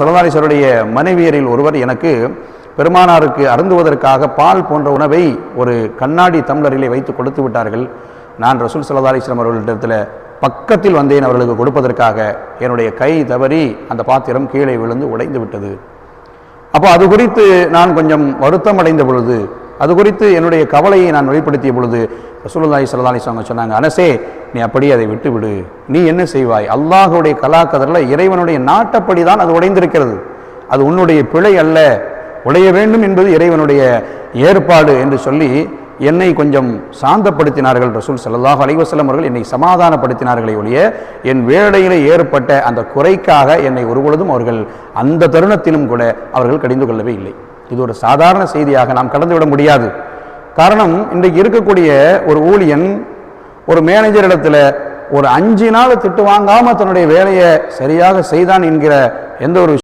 சரதாரீஸ்வருடைய மனைவியரில் ஒருவர் எனக்கு பெருமானாருக்கு அருந்துவதற்காக பால் போன்ற உணவை ஒரு கண்ணாடி தம்ளரிலே வைத்து கொடுத்து விட்டார்கள். நான் ரசூல் சல்லா அவர்களிடத்தில் பக்கத்தில் வந்தேன் அவர்களுக்கு கொடுப்பதற்காக. என்னுடைய கை தவறி அந்த பாத்திரம் கீழே விழுந்து உடைந்து விட்டது. அப்போ அது குறித்து நான் கொஞ்சம் வருத்தம் அடைந்த பொழுது அது குறித்து என்னுடைய கவலையை நான் வெளிப்படுத்திய பொழுது ரசூலுல்லாஹி ஸல்லல்லாஹு அலைஹி சொன்னாங்க அனசே நீ அப்படியே அதை விட்டுவிடு. நீ என்ன செய்வாய்? அல்லாஹுடைய கலாக்கதரில் இறைவனுடைய நாட்டப்படி தான் அது உடைந்திருக்கிறது. அது உன்னுடைய பிழை அல்ல. உடைய வேண்டும் என்பது இறைவனுடைய ஏற்பாடு என்று சொல்லி என்னை கொஞ்சம் சாந்தப்படுத்தினார்கள் ரசூல் ஸல்லல்லாஹு அலைவசலம் அவர்கள். என்னை சமாதானப்படுத்தினார்களே ஒழிய என் வேலையில் ஏற்பட்ட அந்த குறைக்காக என்னை ஒருபொழுதும் அவர்கள் அந்த தருணத்திலும் கூட அவர்கள் கடிந்து கொள்ளவே இல்லை. இது ஒரு சாதாரண செய்தியாக நாம் கடந்துவிட முடியாது. காரணம் இன்றைக்கு இருக்கக்கூடிய ஒரு ஊழியன் ஒரு மேனேஜர் இடத்துல ஒரு அஞ்சு நாள் திட்டு வாங்காமல் தன்னுடைய வேலையை சரியாக செய்தான் என்கிற எந்த ஒரு